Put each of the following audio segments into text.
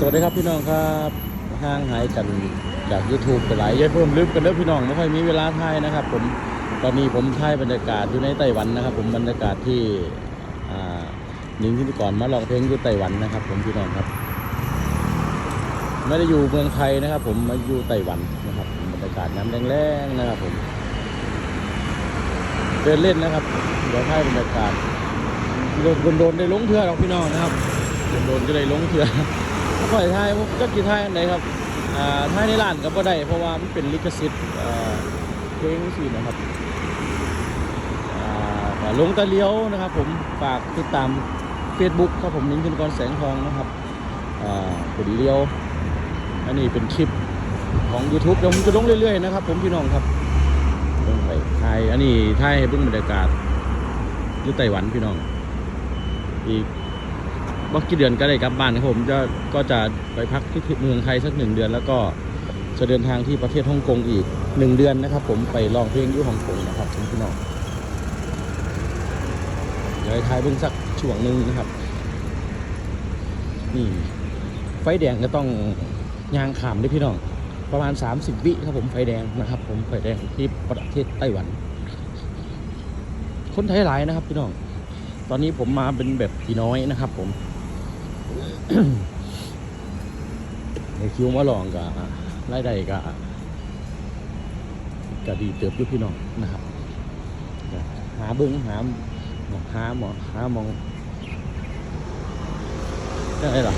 สวัสดีครับพี่น้องครับห่างหายกันจาก YouTube ไปหลายเยอะเพิ่มลืมกันเด้อพี่น้องไม่ค่อยมีเวลาถ่ายนะครับ ผมตอนนี้ผมถ่ายบรรยากาศอยู่ในไต้หวันนะครับ ผมบรรยากาศที่หนิงที่ก่อนมาลองเพลงอยู่ไต้หวันนะครับ ผมพี่น้องครับ ไม่ได้อยู่เมืองไทยนะครับ ผมมาอยู่ไต้หวันนะครับบรรยากาศน้ำแรงๆนะครับ ผมเดินเล่นนะครับเดี๋ยวถ่ายบรรยากาศโดนโดนได้ลงเทือรอกพี่น้องนะครับโดนก็ได้ลงเทือ ปล่อยทายผมก็กี่ทายอันไหนครับอ่าทายในร้านก็บ่ได้เพราะว่ามันเป็นลิขสิทธิ์เพลงสินะครับลงตะเลี้ยวนะครับ ผมฝากติดตาม Facebook ครับผมนิ้งธินกรแสงทองนะครับอ่าเป็นเลี้ยว อันนี้เป็นคลิปของ YouTube เดี๋ยวผมจะลงเรื่อยๆนะครับ ผมพี่น้องครับลงไปทยอันนี้ไทยให้เบิ่งบรรยากาศอยู่ไต้หวันพี่น้องอีก บักกี่เดือนก็ได้กลับบ้านนะครับผมจะก็จะไปพักที่เมืองไทยสักหนึ่งเดือนแล้วก็จะเดินทางที่ประเทศฮ่องกงอีกหนึ่งเดือนนะครับ ผมไปลองเพลงที่ฮ่องกงนะครับพี่น้องเดี๋ยวให้ทายเบิ่งสักช่วงหนึ่งนะครับ นี่ ไฟแดงก็ต้องยางขามด้วยพี่น้องประมาณ 30 วิครับผมไฟแดงนะครับ ผมไฟแดงที่ประเทศไต้หวัน คนไทยหลายนะครับพี่น้อง ตอนนี้ผมมาเป็นแบบพี่น้อยนะครับ ผม ในคิวมาลองกับรายได้กับก็ดีเติบยู่พี่น้องนะครับ หาเบิ้งหาหมอหาหมอหามองได้ไรหรอ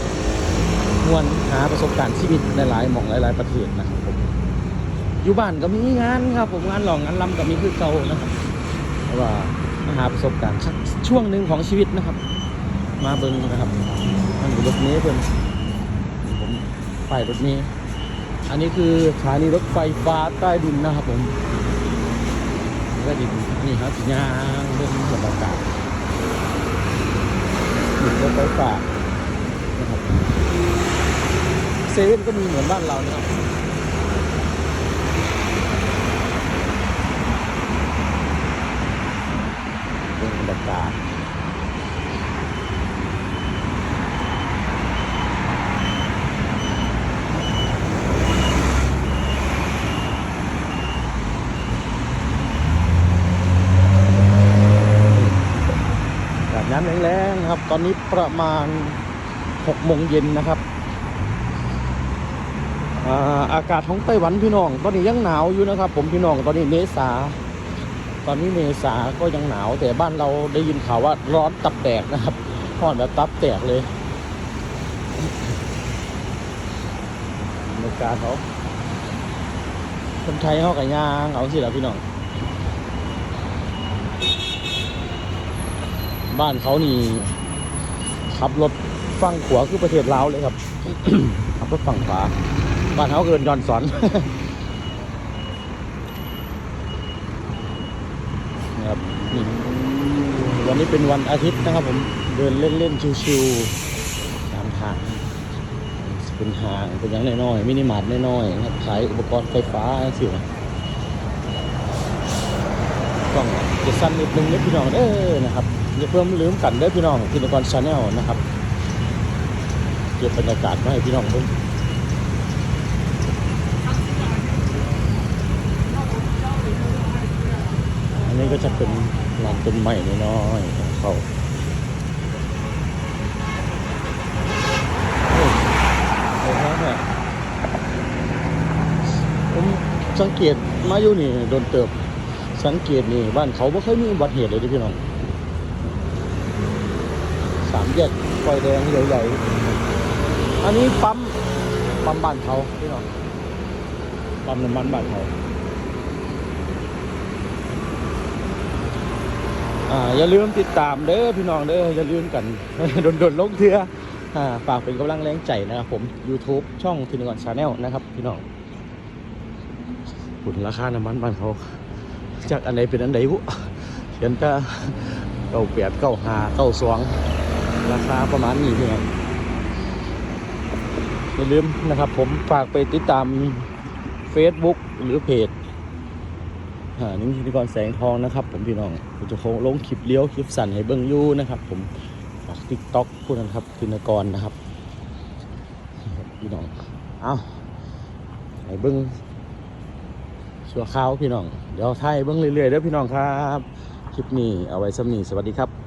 มวนหาประสบการณ์ชีวิตหลายๆหมองหลาย ๆ ประเทศนะครับผมอยู่บ้านก็มีงานครับ ผมงานหลองงานลำก็มีคือเก่านะครับว่าหาประสบการณ์ช่วงหนึ่งของชีวิตนะครับ มาเบิ้งนะครับมันอยู่รถเมล์เพิ่อนผมไปรถเมล์อันนี้คือสถานีรถไฟฟ้าใต้ดินนะครับผมใต้ดินนี่ครับสัญญาณเรื่องบรรยากาศรถไฟฟ้านะครับเซเว่นก็มีเหมือนบ้านเรานะครับเรื่องบรรยากาศแบบน้ำแรงๆนะครับ ตอนนี้ประมาณ6โมงเย็นนะครับอ่าอากาศของไต้หวันพี่น้อง ตอนนี้ยังหนาวอยู่นะครับ ผมพี่น้องตอนนี้เมษา ตอนนี้เมษาก็ยังหนาว แต่บ้านเราได้ยินข่าวว่าร้อนตับแตกนะครับร้อนแบบตับแตกเลยบรรยากาศเขาคนไทยเขากับยางเอาสิละพี่น้อง บ้านเขานี่ ขับรถฝั่งขวาคือประเทศลาวเลยครับ ขับรถฝั่งขวาบ้านเขาเกินย้อนสอนนะครับวันนี้เป็นวันอาทิตย์นะครับผมเดินเล่นๆชิวๆตามทางเป็นห้างเป็นอย่างน้อยๆมินิมาร์ทน้อยๆนะครับขายอุปกรณ์ไฟฟ้าสิวะต้อง จะสั้นนิดนึงเด้อพี่น้องเด้อนะครับอย่าเพิ่มลืมกันเด้อพี่น้องทินกรชาแนลนะครับเก็บบรรยากาศมาให้พี่น้องดูอันนี้ก็จะเป็นลานต้นไม้น้อยๆของเขาผมสังเกตมาอยู่นี่โดนเติบ สังเกตนี่บ้านเขาไม่เคยมีอุบัติเหตุเลยด้อพี่น้องสามแยกไฟแดงใหญ่ๆอันนี้ปั๊มปั๊มบ้านเขาพี่น้องปั๊มน้ำมันบ้านเขาอ่าอย่าลืมติดตามเด้อพี่น้องเด้ออย่าลืมกันโดนๆลงเทืออ่าฝากเป็นกำลังแรงใจนะครับผม YouTube ช่องทินกรชาแนลนะครับ พี่น้องขุนราคาน้ำมันบ้านเขา จากอันไหนเป็นอันไหนบุเขียนแต่เก้าแปดเก้าห้าเก้าสองราคาประมาณนี้พี่น้องอย่าลืมนะครับ ผมฝากไปติดตาม Facebook หรือเพจนิ่งพิธีกรแสงทองนะครับ ผมพี่น้องผมจะคงลงคลิปเลี้ยวคลิปสั่นให้เบิ้งยู่นะครับ ผมฝากทิกต็อกพูดนะครับพินกรนะครับพี่น้อง เอาให้เบิ้งชัวข้าวพี่น้อง เดี๋ยวไทยเบิ้งเรื่อยๆเด้อพี่น้องครับ คลิปนี้เอาไว้สำนีสวัสดีครับ